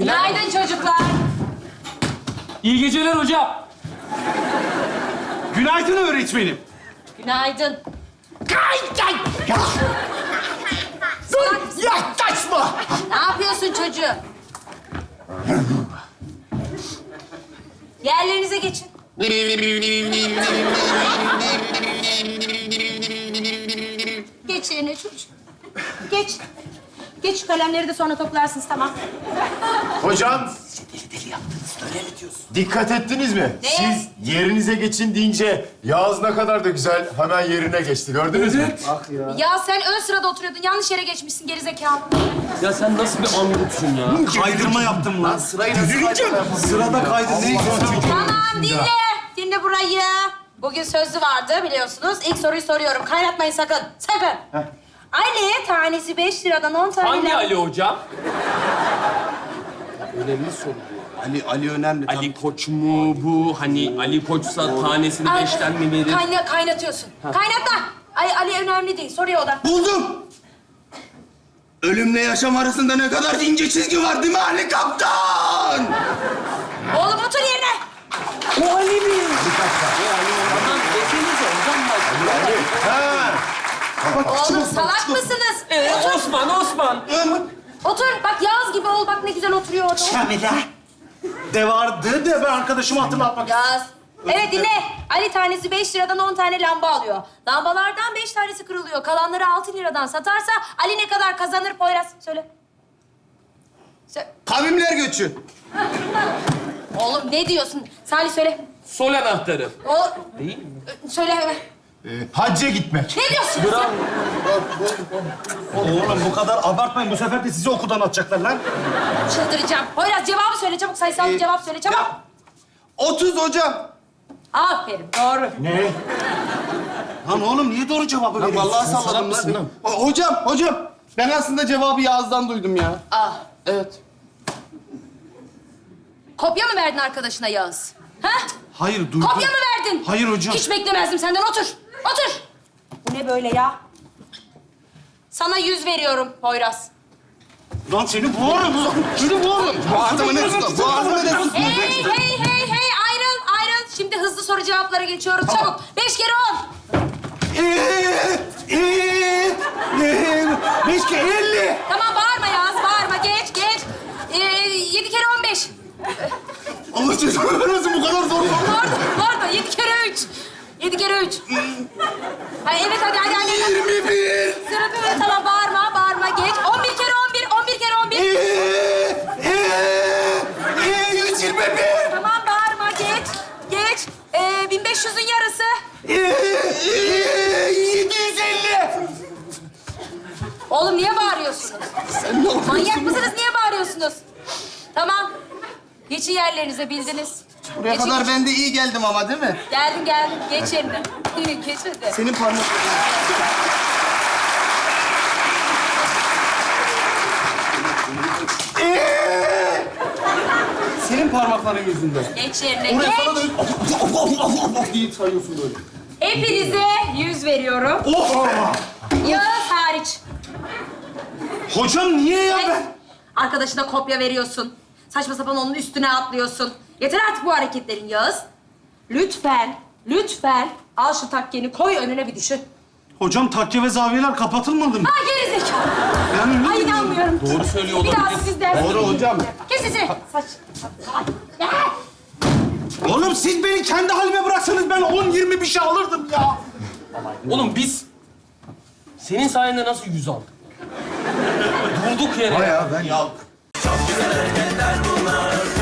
Günaydın çocuklar. İyi geceler hocam. Günaydın öğretmenim. Günaydın. Dur, yaklaşma. Ne yapıyorsun çocuğum? Yerlerinize geçin. Geç yerine çocuğum. Geç. Geç şu kalemleri de sonra toplarsınız tamam. Hocam. Dikkat ettiniz mi? Neye? Siz yerinize geçin deyince Yağız ne kadar da güzel hemen yerine geçti. Gördünüz mü? Ya sen ön sırada oturuyordun. Yanlış yere geçmişsin gerizekalı. Ya sen nasıl bir angutsun ya? Kaydırma yaptım lan. Sırayı Sırada kaydı. Ne Tamam dinle. Dinle burayı. Bugün sözlü vardı biliyorsunuz. İlk soruyu soruyorum. Kaynatmayın sakın. Sakın. Ali tanesi beş liradan on tane. Hangi Ali hocam? Önemli soru. Ali, Ali önemli. Ali Koç mu bu? Hani Ali Koçsa tanesini Ay, beşten mi verir? Kayna, kaynatıyorsun. Kaynatma. Ay Ali önemli değil. Soruya odak. Buldum. Ölümle yaşam arasında ne kadar ince çizgi var değil mi Ali Kaptan? Oğlum otur yerine. Tamam desenize hocam bak. Oğlum salak mısınız? Otur. Osman, Osman. Otur. Bak Yağız gibi ol. Bak ne güzel oturuyor orada. Kamila. De vardı de ben arkadaşımı hatırlatmak Yağız. Evet dinle. Ali tanesi beş liradan on tane lamba alıyor. Lambalardan beş tanesi kırılıyor. Kalanları altı liradan satarsa Ali ne kadar kazanır Poyraz? Söyle. Sö- Kavimler göçü. Oğlum ne diyorsun? Salih söyle. Sol anahtarı. O... Değil mi? Söyle hemen. Ee, hacca gitmek. Ne diyorsun? Bravo. Oğlum bu kadar abartmayın. Bu sefer de sizi okuldan atacaklar lan. Çıldıracağım. Poyraz cevabı söyle çabuk. Sayısal bir Ee, cevap söyle çabuk. ya- 30 hocam. Aferin doğru. Ne? Lan oğlum niye doğru cevabı veriyorsun? Vallahi Sen salak salladım mısın lan. lan? Ho- Hocam, hocam. Ben aslında cevabı Yağız'dan duydum ya. Ah. Evet. Kopya mı verdin arkadaşına Yağız? Ha? Hayır duydum. Kopya mı verdin? Hayır hocam. Hiç beklemezdim senden. Otur. Otur. Bu ne böyle ya? Sana yüz veriyorum Poyraz. Lan seni boğarım lan. Seni boğarım. Bu adamı ne Bu adamı ne Hey hey hey hey ayrıl ayrıl. Şimdi hızlı soru cevaplara geçiyoruz. Çabuk. Beş kere on. Eee, eee, eee, beş ke elli. Tamam bağırma Yağız bağırma. Geç geç. Ee, yedi kere on beş. Allah cezanı vermesin bu kadar zor. Doğru doğru. Yedi kere üç. Yedi kere üç. Ha, evet hadi hadi hadi. Yirmi bir. Sıra böyle tamam bağırma bağırma geç. On bir kere on bir. On bir kere on bir. Yüz yirmi bir. Tamam bağırma geç. Geç. Ee, 1500'ün yarısı. Yedi yüz elli. Oğlum niye bağırıyorsunuz? Manyak mısınız? Niye bağırıyorsunuz? Tamam. Geçin yerlerinize bildiniz. Buraya Geçin. kadar ben de iyi geldim ama değil mi? Geldin geldin. Geç yerine. Geç hadi. Senin parmak... Senin parmakların yüzünden. Geç yerine. Oraya Geç. sana da diye sayıyorsun böyle. Hepinize yüz veriyorum. Yağız hariç. Hocam niye ya ben? Arkadaşına kopya veriyorsun. Saçma sapan onun üstüne atlıyorsun. Yeter artık bu hareketlerin Yağız. Lütfen, lütfen al şu takkeni koy önüne bir düşün. Hocam takke ve zaviyeler kapatılmadı mı? Ha geri zekalı. Ben Ay inanmıyorum. Doğru söylüyor Bir daha olabilir. siz ders. Doğru hocam. Kes sesini. Saç. Ay. Ya. Oğlum siz beni kendi halime bıraksanız ben 10-20 bir şey alırdım ya. Oğlum biz senin sayende nasıl yüz aldık? Durduk yere. Bayağı ben... Çok güzel hareketler bunlar